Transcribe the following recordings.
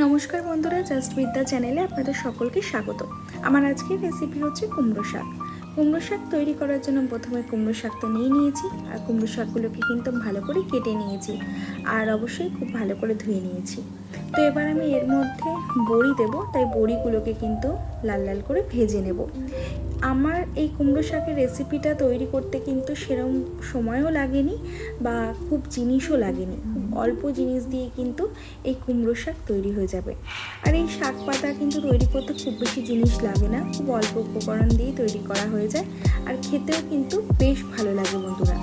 নমস্কার বন্ধুরা জাস্ট বিদ্যা চ্যানেলে আপনাদের সকলকে স্বাগত। আমার আজকের রেসিপি হচ্ছে কুমড়ো শাক। কুমড়ো শাক তৈরি করার জন্য প্রথমে কুমড়ো শাক তো নিয়ে নিয়েছি, আর কুমড়ো শাকগুলোকে কিন্তু ভালো করে কেটে নিয়েছি, আর অবশ্যই খুব ভালো করে ধুয়ে নিয়েছি। তো এবার আমি এর মধ্যে বড়ি দেবো, তাই বড়িগুলোকে কিন্তু লাল লাল করে ভেজে নেব। আমার এই কুমড়ো শাকের রেসিপিটা তৈরি করতে কিন্তু সেরম সময়ও লাগেনি বা খুব জিনিসও লাগেনি। খুব অল্প জিনিস দিয়ে কিন্তু এই কুমড়ো শাক তৈরি হয়ে যাবে। আর এই শাক পাতা কিন্তু তৈরি করতে খুব বেশি জিনিস লাগে না, খুব অল্প উপকরণ দিয়েই তৈরি করা হয়ে যায় আর খেতেও কিন্তু বেশ ভালো লাগে বন্ধুরা।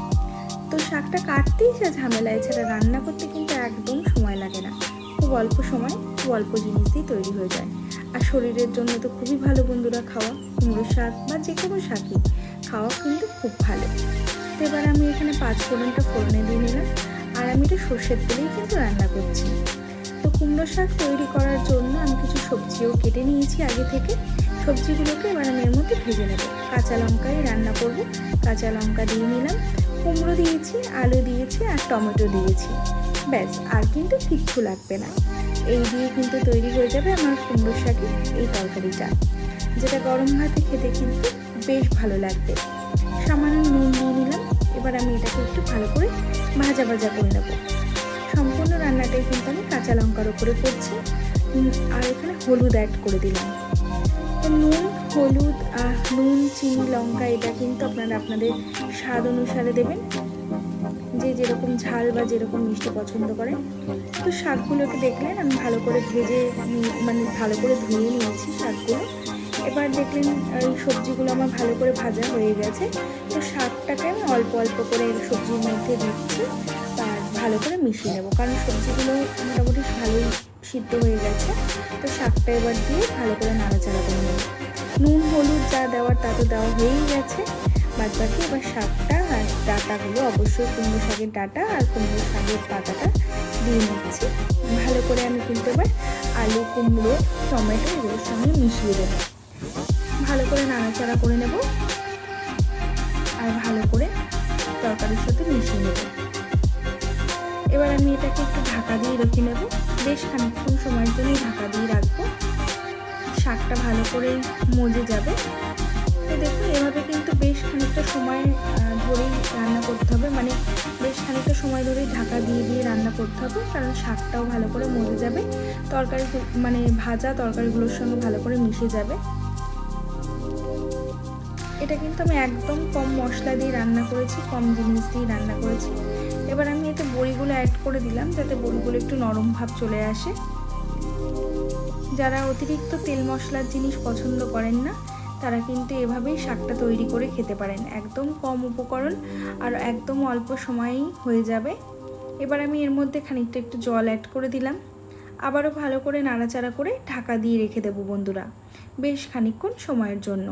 তো শাকটা কাটতেই যা ঝামেলা, এছাড়া রান্না করতে কিন্তু একদম সময় লাগে না। খুব অল্প সময়, খুব অল্প জিনিস দিয়ে তৈরি হয়ে যায়। আর শরীরের জন্য তো খুবই ভালো বন্ধুরা খাওয়া কুমড়ো শাক বা যে কোনো শাকই খাওয়া কিন্তু খুব ভালো। তো এবার আমি এখানে পাঁচ ফোড়নটা ফোড়নে দিয়ে নিলাম, আর আমি এটা সর্ষের তেলেই কিন্তু রান্না করছি। তো কুমড়ো শাক তৈরি করার জন্য আমি কিছু সবজিও কেটে নিয়েছি আগে থেকে। সবজিগুলোকে এবার আমি এর মধ্যে ভেজে নেব। কাঁচা লঙ্কায় রান্না করব, কাঁচা লঙ্কা দিয়ে নিলাম। কুমড়ো দিয়েছি, আলু দিয়েছি আর টমেটো দিয়েছি। ব্যাস, আর কিন্তু কিচ্ছু লাগবে না। এই দিয়ে কিন্তু তৈরি হয়ে যাবে আমার কুমড়ো শাকের এই তরকারিটা। যেটা গরম ভাতে খেতে কিন্তু বেশ ভালো লাগবে। সামান্য নুন দিয়ে নিলাম, এবার আমি এটাকে একটু ভালো করে ভাজা ভাজা করে নেব। সম্পূর্ণ রান্নাটাই কিন্তু আমি কাঁচা লঙ্কার ওপরে করছি। আর এখানে হলুদ অ্যাড করে দিলাম। তো নুন হলুদ নুন, চিনি, লঙ্কা, এটা কিন্তু আপনারা আপনাদের স্বাদ অনুসারে দেবেন। যে যেরকম ঝাল বা যেরকম মিষ্টি পছন্দ করেন তো শাকগুলোকে দেখলেন, আমি ভালো করে ভেজে মানে ভালো করে ধুয়ে নিয়েছি শাকগুলো। এবার দেখলেন এই সবজিগুলো আমার ভালো করে ভাজা হয়ে গেছে। তো শাকটাকে আমি অল্প অল্প করে এই সবজির মধ্যে দিচ্ছি আর ভালো করে মিশিয়ে নেব। কারণ সবজিগুলো মোটামুটি ভালোই সিদ্ধ হয়ে গেছে। তো শাকটা এবার দিয়ে ভালো করে নাড়াচাড়া করে নুন, হলুদ যা দেওয়ার তা তো দেওয়া হয়েই গেছে। বাদ বাকি এবার শাকটা আর ডাটাগুলো অবশ্যই কুমড়ো শাকের ডাটা আর কুমড়ো শাকের পাতাটা দিয়ে নিচ্ছি। ভালো করে আমি কিন্তু এবার আলু, কুমড়ো, টমেটো এগুলোর সঙ্গে মিশিয়ে দেবো। ভালো করে নাড়াচাড়া করে নেব আর ভালো করে তরকারির সাথে মিশিয়ে নেব। এবার আমি এটাকে একটু ঢাকা দিয়ে রেখে নেব। বেশ খানিকক্ষণ সময়ের জন্যই ঢাকা দিয়ে রাখব। শাকটা ভালো করে মজে যাবে। তো দেখুন, এভাবে কিন্তু বেশ খানিকটা সময় ধরেই রান্না করতে হবে। মানে বেশ খানিকটা সময় ধরেই ঢাকা দিয়ে দিয়ে রান্না করতে হবে, কারণ শাকটাও ভালো করে মজে যাবে। তরকারি মানে ভাজা তরকারিগুলোর সঙ্গে ভালো করে মিশে যাবে। এটা কিন্তু আমি একদম কম মশলা দিয়ে রান্না করেছি, কম জিনিস দিয়ে রান্না করেছি। এবার আমি এতে বড়িগুলো অ্যাড করে দিলাম, যাতে বড়িগুলো একটু নরম ভাব চলে আসে। যারা অতিরিক্ত তেল মশলার জিনিস পছন্দ করেন না, তারা কিন্তু এভাবেই শাকটা তৈরি করে খেতে পারেন। একদম কম উপকরণ আর একদম অল্প সময়েই হয়ে যাবে। এবার আমি এর মধ্যে খানিকটা একটু জল অ্যাড করে দিলাম। আবারও ভালো করে নাড়াচাড়া করে ঢাকা দিয়ে রেখে দেবো বন্ধুরা, বেশ খানিকক্ষণ সময়ের জন্য।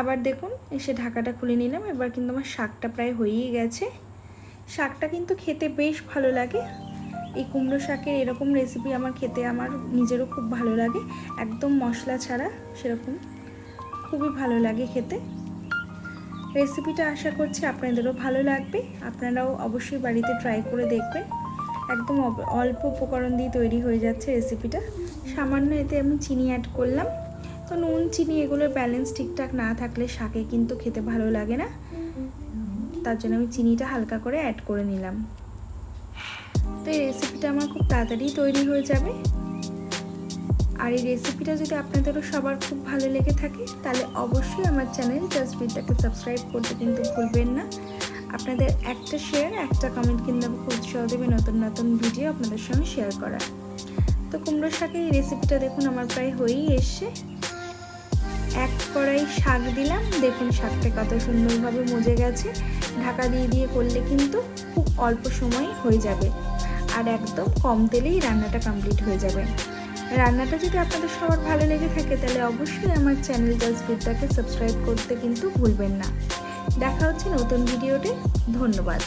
আবার দেখুন, এসে ঢাকাটা খুলে নিলাম। এবার কিন্তু আমার শাকটা প্রায় হয়েই গেছে। শাকটা কিন্তু খেতে বেশ ভালো লাগে। এই কুমড়ো শাকের এরকম রেসিপি আমার খেতে আমার নিজেরও খুব ভালো লাগে। একদম মশলা ছাড়া সেরকম খুবই ভালো লাগে খেতে। রেসিপিটা আশা করছি আপনাদেরও ভালো লাগবে। আপনারাও অবশ্যই বাড়িতে ট্রাই করে দেখবেন। একদম অল্প উপকরণ দিয়ে তৈরি হয়ে যাচ্ছে রেসিপিটা সামান্য এতে আমি চিনি অ্যাড করলাম। তো নুন, চিনি এগুলোর ব্যালেন্স ঠিকঠাক না থাকলে শাকে কিন্তু খেতে ভালো লাগে না। তার জন্য আমি চিনিটা হালকা করে অ্যাড করে নিলাম। তো এই রেসিপিটা আমার খুব তাড়াতাড়ি তৈরি হয়ে যাবে। আর এই রেসিপিটা যদি আপনাদেরও সবার খুব ভালো লেগে থাকে, তাহলে অবশ্যই আমার চ্যানেল জাস্ট বিটটাকে সাবস্ক্রাইব করতে কিন্তু ভুলবেন না। আপনাদের একটা শেয়ার একটা কমেন্ট কিন্তু আমাকে উৎসাহ দেবে নতুন নতুন ভিডিও আপনাদের সঙ্গে শেয়ার করার। তো কুমড়ো শাকের এই রেসিপিটা দেখুন আমার প্রায় হয়েই এসছে। এক কড়াই শাক দিলাম, দেখুন শাকটা কত সুন্দরভাবে মজে গেছে। ঢাকা দিয়ে দিয়ে করলে কিন্তু খুব অল্প সময় হয়ে যাবে। আর একদম কম তেলেই রান্নাটা কমপ্লিট হয়ে যাবে। রান্নাটা যদি আপনাদের সবার ভালো লেগে থাকে, তাহলে অবশ্যই আমার চ্যানেল জাজবিদ্যাকে সাবস্ক্রাইব করতে কিন্তু ভুলবেন না। দেখা হচ্ছে নতুন ভিডিওতে ধন্যবাদ।